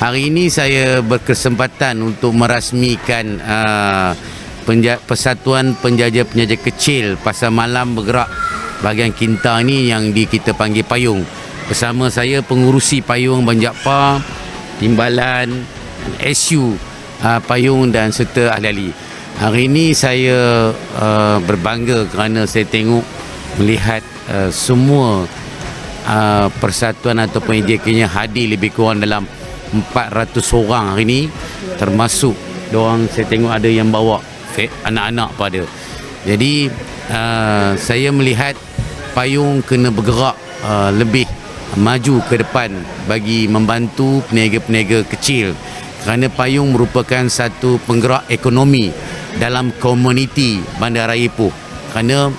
Hari ini saya berkesempatan untuk merasmikan uh, Persatuan Penjajah-Penjajah Kecil Pasar Malam bergerak bahagian Kinta ni yang di kita panggil Payung. Bersama saya pengurusi Payung Banjakpa, Timbalan, SU uh, Payung dan serta ahli-ahli. Hari ini saya uh, berbangga kerana saya tengok melihat uh, semua uh, persatuan ataupun EJK-nya hadir lebih kurang dalam 400 orang hari ni termasuk orang saya tengok ada yang bawa anak-anak pada. Jadi uh, saya melihat payung kena bergerak uh, lebih maju ke depan bagi membantu peniaga-peniaga kecil. Kerana payung merupakan satu penggerak ekonomi dalam komuniti Bandaraya Ipoh. Kerana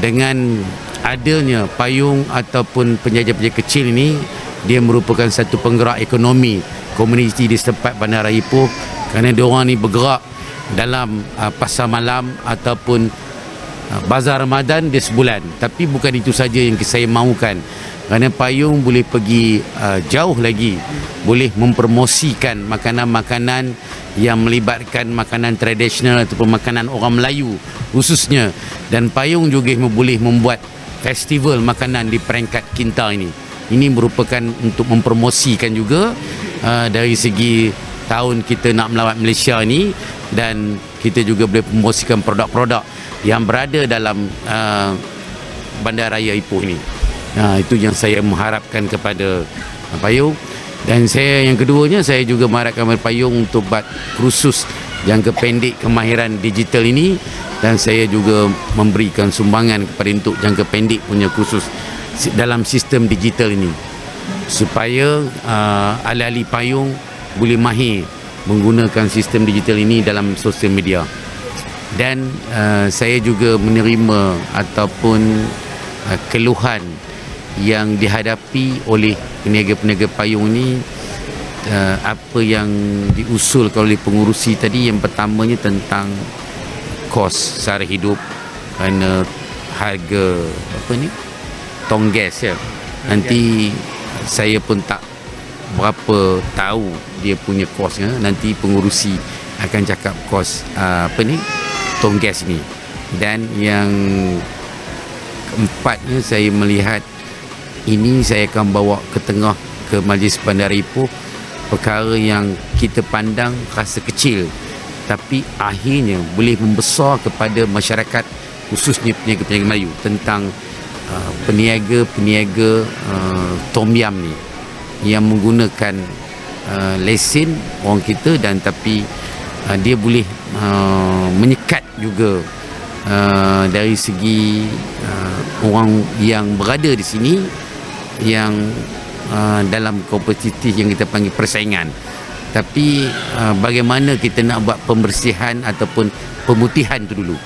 dengan adanya payung ataupun penjajah-penjajah kecil ini dia merupakan satu penggerak ekonomi komuniti di setempat Bandar Ipoh kerana diorang ni bergerak dalam uh, pasar malam ataupun uh, bazar Ramadan dia sebulan. Tapi bukan itu saja yang saya mahukan. Kerana payung boleh pergi uh, jauh lagi. Boleh mempromosikan makanan-makanan yang melibatkan makanan tradisional ataupun makanan orang Melayu khususnya. Dan payung juga boleh membuat festival makanan di peringkat Kinta ini ini merupakan untuk mempromosikan juga uh, dari segi tahun kita nak melawat Malaysia ni dan kita juga boleh promosikan produk-produk yang berada dalam uh, Bandaraya Ipoh ni. Uh, itu yang saya mengharapkan kepada uh, Payung dan saya yang keduanya saya juga mengharapkan kepada Payung untuk buat kursus jangka pendek kemahiran digital ini dan saya juga memberikan sumbangan kepada untuk jangka pendek punya kursus dalam sistem digital ini. Supaya uh, ahli-ahli payung boleh mahir menggunakan sistem digital ini dalam sosial media. Dan uh, saya juga menerima ataupun uh, keluhan yang dihadapi oleh peniaga-peniaga payung ini uh, apa yang diusulkan oleh pengurusi tadi yang pertamanya tentang kos sara hidup kerana harga apa ni tong gas ya nanti saya pun tak berapa tahu dia punya kosnya nanti pengurusi akan cakap kos uh, apa ni tong gas ni. Dan yang keempatnya saya melihat ini saya akan bawa ke tengah ke Majlis Bandar Ipoh perkara yang kita pandang rasa kecil. Tapi akhirnya boleh membesar kepada masyarakat khususnya peniaga-peniaga Melayu tentang peniaga-peniaga uh, tom yam ni. Yang menggunakan uh, lesen orang kita dan tapi uh, dia boleh uh, menyekat juga uh, dari segi uh, orang yang berada di sini yang uh, dalam kompetitif yang kita panggil persaingan. Tapi uh, bagaimana kita nak buat pembersihan ataupun pemutihan tu dulu